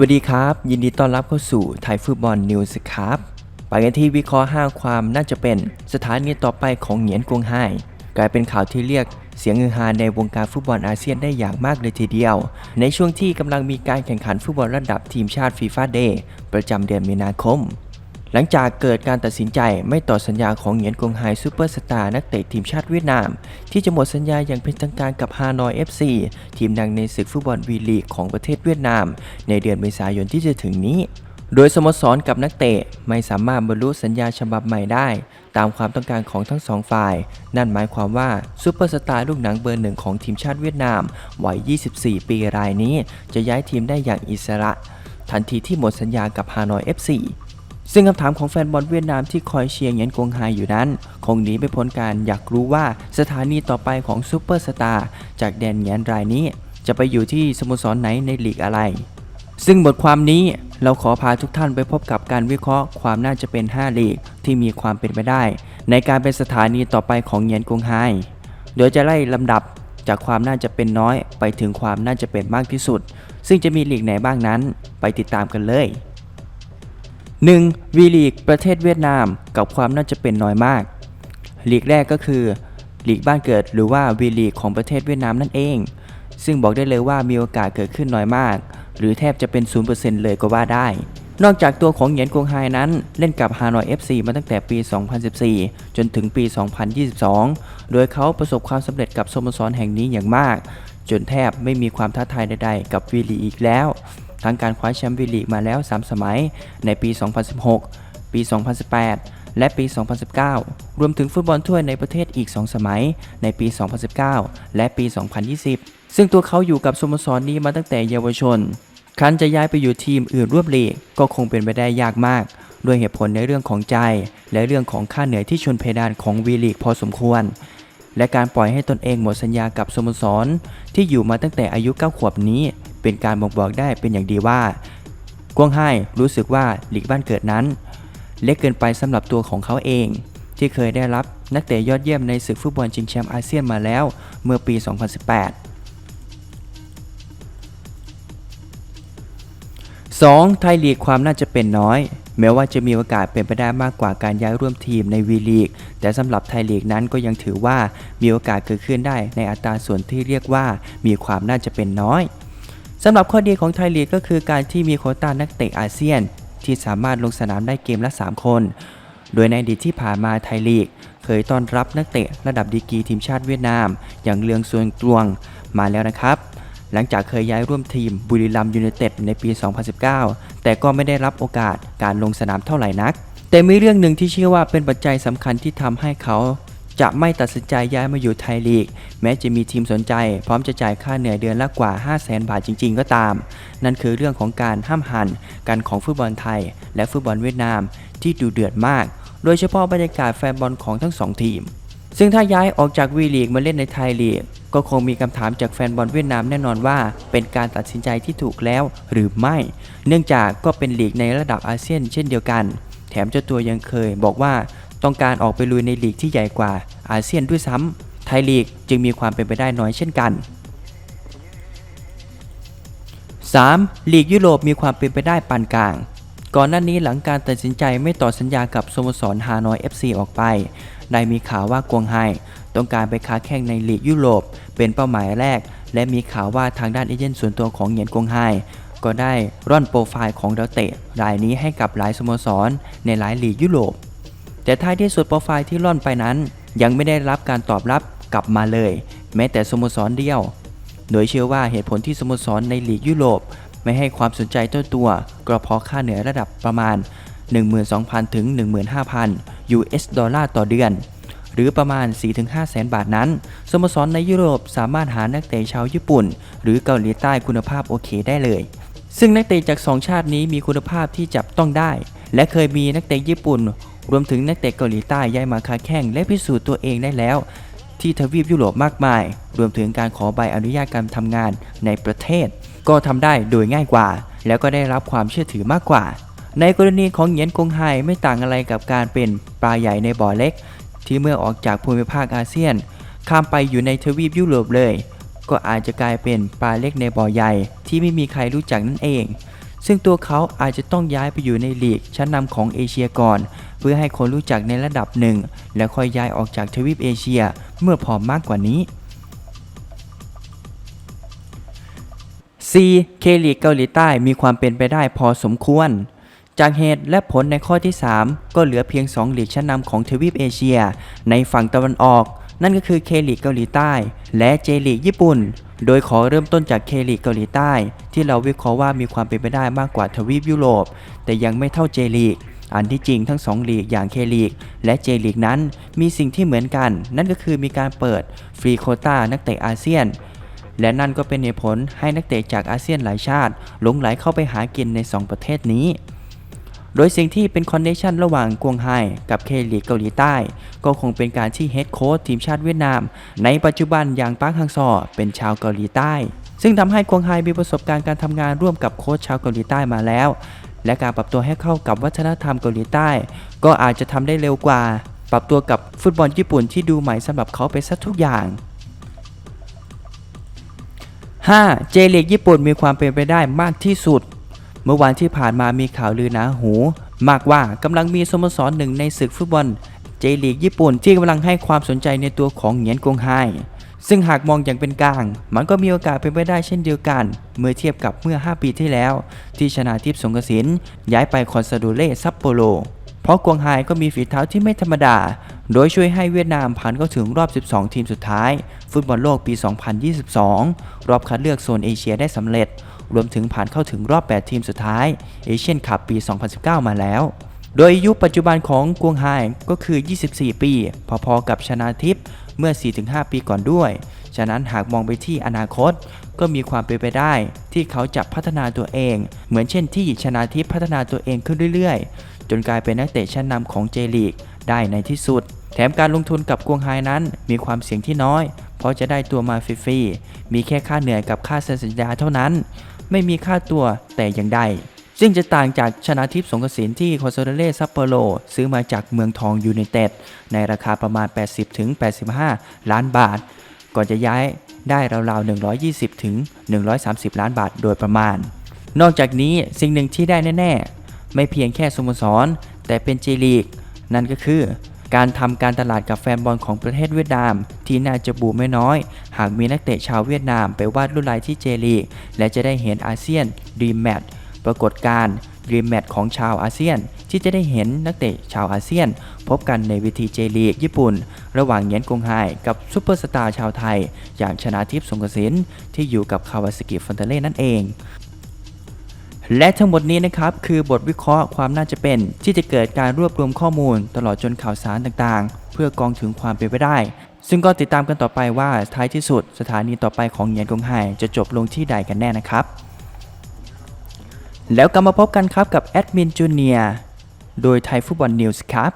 วัสดีครับ ยินดีต้อนรับเข้าสู่ไทยฟุตบอลนิวส์ครับไปกันที่วิเคราะห์ 5 ความน่าจะเป็นสถานีต่อไปของเหงียนกวงไห่กลายเป็นข่าวที่เรียกเสียงฮือฮาในวงการฟุตบอลอาเซียนได้อย่างมากเลยทีเดียว ในช่วงที่กำลังมีการแข่งขันฟุตบอลระดับทีมชาติฟีฟ่าเดย์ประจำเดือนมีนาคม หลังจากเกิดการตัดสินใจไม่ต่อสัญญาของเหงียนกงไฮซูเปอร์สตาร์นักเตะทีมชาติเวียดนาม ที่จะหมดสัญญาอย่างเป็นทางการกับฮานอย FC ทีมดังในศึกฟุตบอลวีลีกของประเทศเวียดนาม ในเดือนเมษายนที่จะถึงนี้ โดยสโมสรกับนักเตะไม่สามารถบรรลุสัญญาฉบับใหม่ได้ ตามความต้องการของทั้งสองฝ่าย นั่นหมายความว่าซูเปอร์สตาร์ลูกหนังเบอร์หนึ่งของทีมชาติเวียดนามวัย 24 ปีรายนี้ จะย้ายทีมได้อย่างอิสระ ทันทีที่หมดสัญญากับฮานอย FC ซึ่งคำถามของแฟนบอลเวียดนามที่คอยเชียร์เหงียนกงไฮอยู่นั้น คงหนีไม่พ้นการอยากรู้ว่าสถานีต่อไปของซูเปอร์สตาร์จากแดนเหงียนรายนี้ จะไปอยู่ที่สโมสรไหนในลีกอะไร ซึ่งบทความนี้เราขอพาทุกท่านไปพบกับการวิเคราะห์ความน่าจะเป็น 5 ลีกที่มีความเป็นไปได้ ในการเป็นสถานีต่อไปของเหงียนกงไฮโดยจะไล่ลำดับจากความน่าจะเป็นน้อย ไปถึงความน่าจะเป็นมากที่สุด ซึ่งจะมีลีกไหนบ้างนั้น ไปติดตามกันเลย 1. วีลีกประเทศเวียดนามกับความน่าจะเป็นน้อยมากลีกแรกก็คือลีกบ้านเกิดหรือว่าวีลีกของประเทศเวียดนามนั่นเอง ซึ่งบอกได้เลยว่ามีโอกาสเกิดขึ้นน้อยมาก หรือแทบจะเป็น 0%เลยก็ว่าได้ นอกจากตัวของเหยียนกงไฮนั้น เล่นกับฮานอย FC มาตั้งแต่ปี 2014 จนถึงปี 2022 โดยเขาประสบความสำเร็จกับสโมสรแห่งนี้อย่างมาก จนแทบไม่มีความท้าทายใดๆ กับวีลีกอีกแล้ว ทั้งการคว้าแชมป์วีลีกมาแล้ว 3 สมัย ในปี 2016 ปี 2018 และปี 2019 รวมถึงฟุตบอลถ้วยในประเทศอีก 2 สมัย ในปี 2019 และปี 2020 ซึ่งตัวเขาอยู่กับสโมสรนี้มาตั้งแต่เยาวชน ครั้นจะย้ายไปอยู่ทีมอื่นร่วมลีกก็คงเป็นไปได้ยากมากด้วยเหตุผลในเรื่องของใจ และเรื่องของค่าเหนื่อยที่ชนเพดานของวีลีกพอสมควร และการปล่อยให้ตนเองหมดสัญญากับสโมสร ที่อยู่มาตั้งแต่อายุ 9 ขวบนี้ เป็นการบ่งบอกได้เป็นอย่างดีว่ากวงไห้รู้สึกว่าหลีกบ้านเกิดนั้น เล็กเกินไปสำหรับตัวของเขาเอง ที่เคยได้รับนักเตะยอดเยี่ยมในศึกฟุตบอลชิงแชมป์อาเซียนมาแล้วเมื่อปี 2018 2. ไทยลีกความน่าจะเป็นน้อย แม้ว่าจะมีโอกาสเป็นไปได้มากกว่าการย้ายร่วมทีมในวีลีก แต่สำหรับไทยลีกนั้นก็ยังถือว่ามีโอกาสเกิดขึ้นได้ในอัตราส่วนที่เรียกว่ามีความน่าจะเป็นน้อย สำหรับข้อดีของไทยลีกก็คือการที่มีโคต้านักเตะอาเซียน ที่สามารถลงสนามได้เกมละ 3 คน โดยในอดีตที่ผ่านมาไทยลีก เคยต้อนรับนักเตะระดับดีกีทีมชาติเวียดนาม อย่างเลืองซวนกลวงมาแล้วนะครับหลังจากเคยย้ายร่วมทีมบุรีรัมยูไนเต็ดในปี 2019 แต่ก็ไม่ได้รับโอกาสการลงสนามเท่าไหร่นัก แต่มีเรื่องหนึ่งที่เชื่อว่าเป็นปัจจัยสำคัญที่ทำให้เขา จะไม่ตัดสินใจย้ายมาอยู่ไทยลีก แม้จะมีทีมสนใจ พร้อมจะจ่ายค่าเหนื่อยเดือนละกว่า 5 0 0แสนบาทจริง ๆ ก็ตาม นั่นคือเรื่องของการห้ามหันกันของฟุตบอลไทย และฟุตบอลเวียดนามที่ดูเดือดมาก โดยเฉพาะบรรยากาศแฟนบอลของทั้งสองทีม ซึ่งถ้าย้ายออกจากวีลีกมาเล่นในไทยลีก ก็คงมีคำถามจากแฟนบอลเวียดนามแน่นอนว่า เป็นการตัดสินใจที่ถูกแล้วหรือไม่ เนื่องจากก็เป็นลีกในระดับอาเซียน เช่นเดียวกัน แถมเจ้าตัวยังเคยบอกว่า ต้องการออกไปลุยในลีกที่ใหญ่กว่าอาเซียนด้วยซ้ำไทยลีกจึงมีความเป็นไปได้น้อยเช่นกัน 3. ลีกยุโรปมีความเป็นไปได้ปานกลาง ก่อนหน้านี้หลังการตัดสินใจไม่ต่อสัญญากับสโมสรฮานอย FC ออกไป ได้มีข่าวว่ากวงไฮต้องการไปค้าแข่งในลีกยุโรป เป็นเป้าหมายแรก และมีข่าวว่าทางด้านเอเจนต์ส่วนตัวของเหยียนกวงไฮก็ได้ร่อนโปรไฟล์ของดาวเตะรายนี้ให้กับหลายสโมสรในหลายลีกยุโรป แต่ท้ายที่สุดโปรไฟล์ที่ร่อนไปนั้น ยังไม่ได้รับการตอบรับกลับมาเลย แม้แต่สโมสรเดียว โดยเชื่อว่าเหตุผลที่สโมสรในลีกยุโรป ไม่ให้ความสนใจเจ้าตัว ก็เพราะค่าเหนือระดับประมาณ 12,000 ถึง 15,000 US ดอลลาร์ต่อเดือน หรือประมาณ 4-5 แสนบาทนั้น สโมสรในยุโรปสามารถหานักเตะชาวญี่ปุ่น หรือเกาหลีใต้คุณภาพโอเคได้เลยซึ่งนักเตะจาก 2 ชาตินี้มีคุณภาพที่จับต้องได้ และเคยมีนักเตะญี่ปุ่น รวมถึงนักเตะเกาหลีใต้ย้ายมาค้าแข่งและพิสูจน์ตัวเองได้แล้ว ที่ทวีปยุโรปมากมาย รวมถึงการขอใบอนุญาตการทำงานในประเทศ ก็ทำได้โดยง่ายกว่า แล้วก็ได้รับความเชื่อถือมากกว่า ในกรณีของเหยียนกงไฮไม่ต่างอะไรกับการเป็นปลาใหญ่ในบ่อเล็ก ที่เมื่อออกจากภูมิภาคอาเซียน ข้ามไปอยู่ในทวีปยุโรปเลย ก็อาจจะกลายเป็นปลาเล็กในบ่อใหญ่ที่ไม่มีใครรู้จักนั่นเอง ซึ่งตัวเขาอาจจะต้องย้ายไปอยู่ในลีกชั้นนำของเอเชียก่อน เพื่อให้คนรู้จักในระดับหนึ่ง แล้วค่อยย้ายออกจากทวีปเอเชียเมื่อพร้อมมากกว่านี้ C เคลีกเกาหลีใต้มีความเป็นไปได้พอสมควร จากเหตุและผลในข้อที่ 3 ก็เหลือเพียง 2 หลีกชั้นนำของทวีปเอเชีย ในฝั่งตะวันออก นั่นก็คือเคลีกเกาหลีใต้ และเจลีกญี่ปุ่นโดยขอเริ่มต้นจากเคลีกเกาหลีใต้ ที่เราวิเคราะห์ว่ามีความเป็นไปได้มากกว่าทวีปยุโรป แต่ยังไม่เท่าเจลีก อันที่จริงทั้งสองลีกอย่างเคลีกและเจลีกนั้นมีสิ่งที่เหมือนกัน นั่นก็คือมีการเปิดฟรีโคต้านักเตะอาเซียน และนั่นก็เป็นเหตุผลให้นักเตะจากอาเซียนหลายชาติหลงไหลเข้าไปหากินใน 2 ประเทศนี้ โดยสิ่งที่เป็นคอนเนคชันระหว่างกวงไฮกับเคลีกเกาหลีใต้ ก็คงเป็นการที่เฮดโค้ชทีมชาติเวียดนาม ในปัจจุบันอย่างปาร์คฮังซอเป็นชาวเกาหลีใต้ ซึ่งทำให้กวงไฮมีประสบการณ์การทำงานร่วมกับโค้ชชาวเกาหลีใต้มาแล้ว และการปรับตัวให้เข้ากับวัฒนธรรมเกาหลีใต้ ก็อาจจะทำได้เร็วกว่า ปรับตัวกับฟุตบอลญี่ปุ่นที่ดูใหม่สำหรับเขาไปซะทุกอย่าง 5. เจลีกญี่ปุ่นมีความเป็นไปได้มากที่สุด เมื่อวานที่ผ่านมามีข่าวลือหนาหู มากว่ากำลังมีสโมสรหนึ่งในศึกฟุตบอลเจลีกญี่ปุ่นที่กำลังให้ความสนใจในตัวของเหงียนกงไฮซึ่งหากมองอย่างเป็นกลาง มันก็มีโอกาสเป็นไปได้เช่นเดียวกัน เมื่อเทียบกับเมื่อ 5 ปีที่แล้ว ที่ชนาทิพย์สงกสินย้ายไปคอนซาโดเล่ซัปโปโรเพราะกวงไฮก็มีฝีเท้าที่ไม่ธรรมดา โดยช่วยให้เวียดนามผ่านเข้าถึงรอบ 12 ทีมสุดท้าย ฟุตบอลโลกปี 2022 รอบคัดเลือกโซนเอเชียได้สำเร็จ รวมถึงผ่านเข้าถึงรอบ 8 ทีมสุดท้ายเอเชียนคัพปี 2019 มาแล้ว โดยอายุปัจจุบันของกวงไฮก็คือ 24 ปี พอๆกับชนาทิพย์เมื่อ 4-5 ปีก่อนด้วย ฉะนั้นหากมองไปที่อนาคต ก็มีความเป็นไปได้ ที่เขาจะพัฒนาตัวเอง เหมือนเช่นที่ชนาทิพย์พัฒนาตัวเองขึ้นเรื่อยๆ จนกลายเป็นนักเตะชั้นนำของเจลีกได้ในที่สุด แถมการลงทุนกับกวงไฮนั้นมีความเสี่ยงที่น้อย เพราะจะได้ตัวมาฟรีๆ มีแค่ค่าเหนื่อยกับค่าเซ็นสัญญาเท่านั้น ไม่มีค่าตัวแต่อย่างใดซึ่งจะต่างจากชนะทิพย์สงกสินที่คอนโซเดเล่ซัปโปโรซื้อมาจากเมืองทองยูไนเต็ดในราคาประมาณ 80-85 ล้านบาท ก่อนจะย้ายได้ราวๆ 120-130 ล้านบาทโดยประมาณ นอกจากนี้สิ่งหนึ่งที่ได้แน่ ๆ ไม่เพียงแค่สโมสร แต่เป็นเจลีก นั่นก็คือ การทำการตลาดกับแฟนบอลของประเทศเวียดนาม ที่น่าจะบูมไม่น้อย หากมีนักเตะชาวเวียดนามไปวาดลวดลายที่เจลีกและจะได้เห็นอาเซียนดีแมตปรากฏการณ์ดีแมตของชาวอาเซียน ที่จะได้เห็นนักเตะชาวอาเซียน พบกันในเวทีเจลีกญี่ปุ่น ระหว่างเหงียนกงไฮกับซูเปอร์สตาร์ชาวไทย อย่างชนาทิพย์สงกสินที่อยู่กับคาวาสกิฟอนเตเล่นั่นเอง และทั้งหมดนี้นะครับคือบทวิเคราะห์ความน่าจะเป็น ที่จะเกิดการรวบรวมข้อมูล ตลอดจนข่าวสารต่างๆ เพื่อกองถึงความเป็นไปได้ ซึ่งก็ติดตามกันต่อไปว่าท้ายที่สุดสถานีต่อไปของเหงียนกงไฮจะจบลงที่ใดกันแน่นะครับ แล้วกลับมาพบกันครับกับแอดมินจูเนียโดยไทยฟุตบอลนิวส์ครับ